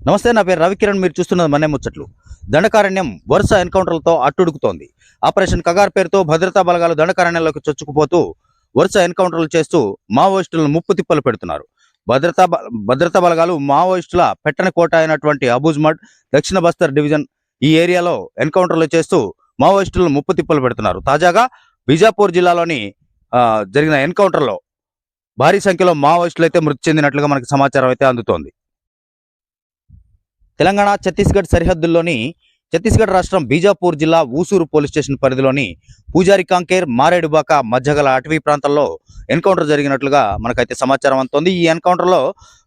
నమస్తే నా పేరు రవికిరణ్. మీరు చూస్తున్నది మన్నే ముచ్చట్లు. దండకారణ్యం వరుస ఎన్కౌంటర్లతో అట్టుడుకుతోంది. ఆపరేషన్ కగార్ పేరుతో భద్రతా బలగాలు దండకారణ్యంలోకి చొచ్చుకుపోతూ వరుస ఎన్కౌంటర్లు చేస్తూ మావోయిస్టులను ముప్పు తిప్పలు పెడుతున్నారు. భద్రతా భద్రతా బలగాలు మావోయిస్టుల పెట్టని కోట అయినటువంటి అబూజ్మడ్ దక్షిణ బస్తర్ డివిజన్ ఈ ఏరియాలో ఎన్కౌంటర్లు చేస్తూ మావోయిస్టులను ముప్పు తిప్పలు పెడుతున్నారు. తాజాగా బిజాపూర్ జిల్లాలోని ఆ, జరిగిన ఎన్కౌంటర్లో భారీ సంఖ్యలో మావోయిస్టులు అయితే మృతి చెందినట్లుగా మనకి సమాచారం అయితే అందుతోంది. తెలంగాణ ఛత్తీస్గఢ్ సరిహద్దుల్లోని ఛత్తీస్గఢ్ రాష్ట్రం బీజాపూర్ జిల్లా ఊసూరు పోలీస్ స్టేషన్ పరిధిలోని పూజారి కాంకేర్ మారేడుబాక మధ్యగల అటవీ ప్రాంతాల్లో ఎన్కౌంటర్ జరిగినట్లుగా మనకైతే సమాచారం అందుతోంది. ఈ ఎన్కౌంటర్లో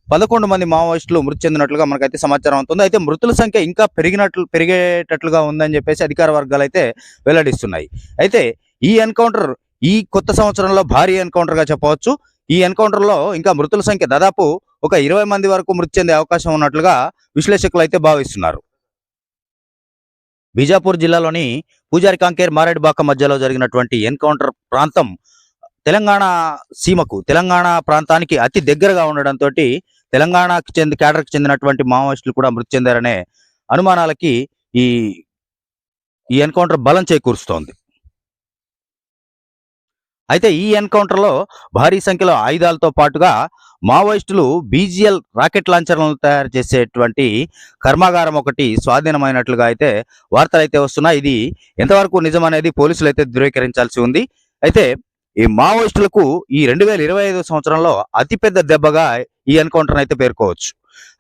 పదకొండు మంది మావోయిస్టులు మృతి చెందినట్లుగా మనకైతే సమాచారం అవుతుంది అయితే మృతుల సంఖ్య ఇంకా పెరిగినట్లు పెరిగేటట్లుగా ఉందని చెప్పేసి అధికార వర్గాలు అయితే వెల్లడిస్తున్నాయి. అయితే ఈ ఎన్కౌంటర్ ఈ కొత్త సంవత్సరంలో భారీ ఎన్కౌంటర్గా చెప్పవచ్చు. ఈ ఎన్కౌంటర్లో ఇంకా మృతుల సంఖ్య దాదాపు ఒక ఇరవై మంది వరకు మృతి చెందే అవకాశం ఉన్నట్లుగా విశ్లేషకులు అయితే భావిస్తున్నారు. బీజాపూర్ జిల్లాలోని పూజారి కాంకేర్ మారేడుబాక మధ్యలో జరిగినటువంటి ఎన్కౌంటర్ ప్రాంతం తెలంగాణ సీమకు తెలంగాణ ప్రాంతానికి అతి దగ్గరగా ఉండడంతో తెలంగాణకి చెంది కేడర్కి చెందినటువంటి మావోయిస్టులు కూడా మృతి చెందారనే అనుమానాలకి ఈ ఈ ఎన్కౌంటర్ బలం చేకూరుస్తోంది. అయితే ఈ ఎన్కౌంటర్లో భారీ సంఖ్యలో ఆయుధాలతో పాటుగా మావోయిస్టులు బీజిఎల్ రాకెట్ లాంచర్లను తయారు చేసేటువంటి కర్మాగారం ఒకటి స్వాధీనమైనట్లుగా అయితే వార్తలు అయితే వస్తున్నాయి. ఇది ఎంతవరకు నిజమనేది పోలీసులు అయితే ధృవీకరించాల్సి ఉంది. అయితే ఈ మావోయిస్టులకు ఈ రెండు వేల ఇరవై ఐదు సంవత్సరంలో అతిపెద్ద దెబ్బగా ఈ ఎన్కౌంటర్ అయితే పేర్కోవచ్చు.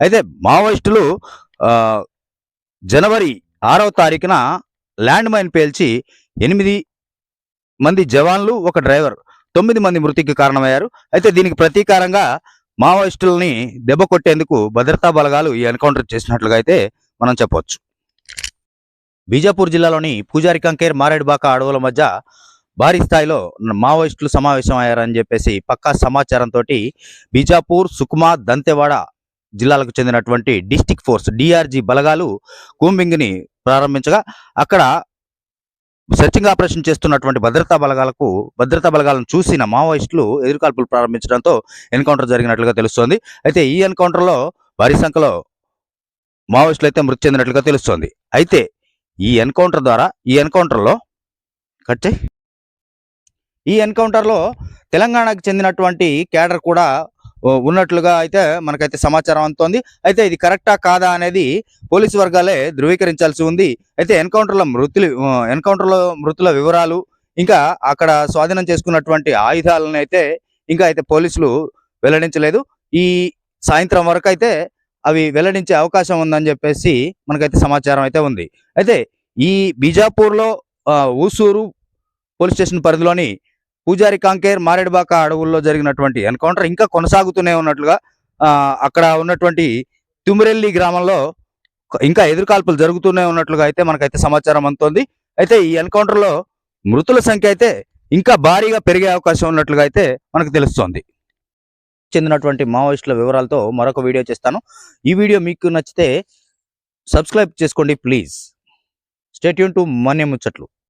అయితే మావోయిస్టులు జనవరి ఆరవ తారీఖున ల్యాండ్ మైన్ పేల్చి ఎనిమిది మంది జవాన్లు ఒక డ్రైవర్. తొమ్మిది మంది మృతికి కారణమయ్యారు. అయితే దీనికి ప్రతీకారంగా మావోయిస్టులని దెబ్బ కొట్టేందుకు భద్రతా బలగాలు ఈ ఎన్కౌంటర్ చేసినట్లుగా అయితే మనం చెప్పవచ్చు బీజాపూర్ జిల్లాలోని పూజారి కంకేర్ మారేడుబాక అడవుల మధ్య భారీ స్థాయిలో మావోయిస్టులు సమావేశమయ్యారని చెప్పేసి పక్కా సమాచారంతో బీజాపూర్ సుకుమా దంతెవాడ జిల్లాలకు చెందినటువంటి డిస్టిక్ ఫోర్స్ డిఆర్జీ బలగాలు కూంబింగ్ని ప్రారంభించగా అక్కడ సెర్చింగ్ ఆపరేషన్ చేస్తున్నటువంటి భద్రతా బలగాలకు భద్రతా బలగాలను చూసిన మావోయిస్టులు ఎదురుకాల్పులు ప్రారంభించడంతో ఎన్కౌంటర్ జరిగినట్లుగా తెలుస్తోంది అయితే ఈ ఎన్కౌంటర్లో భారీ సంఖ్యలో మావోయిస్టులు అయితే మృతి చెందినట్లుగా తెలుస్తోంది అయితే ఈ ఎన్కౌంటర్ ద్వారా ఈ ఎన్కౌంటర్లో కట్ చేయి. ఈ ఎన్కౌంటర్లో తెలంగాణకు చెందినటువంటి కేడర్ కూడా ఉన్నట్లుగా అయితే మనకైతే సమాచారం అందుతోంది. అయితే ఇది కరెక్టా కాదా అనేది పోలీసు వర్గాలే ధృవీకరించాల్సి ఉంది. అయితే ఎన్కౌంటర్లో మృతులు ఎన్కౌంటర్లో మృతుల వివరాలు ఇంకా అక్కడ స్వాధీనం చేసుకున్నటువంటి ఆయుధాలను అయితే ఇంకా అయితే పోలీసులు వెల్లడించలేదు. ఈ సాయంత్రం వరకు అయితే అవి వెల్లడించే అవకాశం ఉందని చెప్పేసి మనకైతే సమాచారం అయితే ఉంది. అయితే ఈ బీజాపూర్లో ఊసూరు పోలీస్ స్టేషన్ పరిధిలోని పూజారి కాంకేర్ మారేడుబాక అడవుల్లో జరిగినటువంటి ఎన్కౌంటర్ ఇంకా కొనసాగుతూనే ఉన్నట్లుగా ఆ, అక్కడ ఉన్నటువంటి తుమిరెల్లి గ్రామంలో ఇంకా ఎదురుకాల్పులు జరుగుతూనే ఉన్నట్లుగా అయితే మనకైతే సమాచారం అందుతోంది. అయితే ఈ ఎన్కౌంటర్లో మృతుల సంఖ్య అయితే ఇంకా భారీగా పెరిగే అవకాశం ఉన్నట్లుగా అయితే మనకు తెలుస్తోంది. చెందినటువంటి మావోయిస్టుల వివరాలతో మరొక వీడియో చేస్తాను. ఈ వీడియో మీకు నచ్చితే సబ్స్క్రైబ్ చేసుకోండి ప్లీజ్. స్టేట్యూన్ టు మన్య ముచ్చట్లు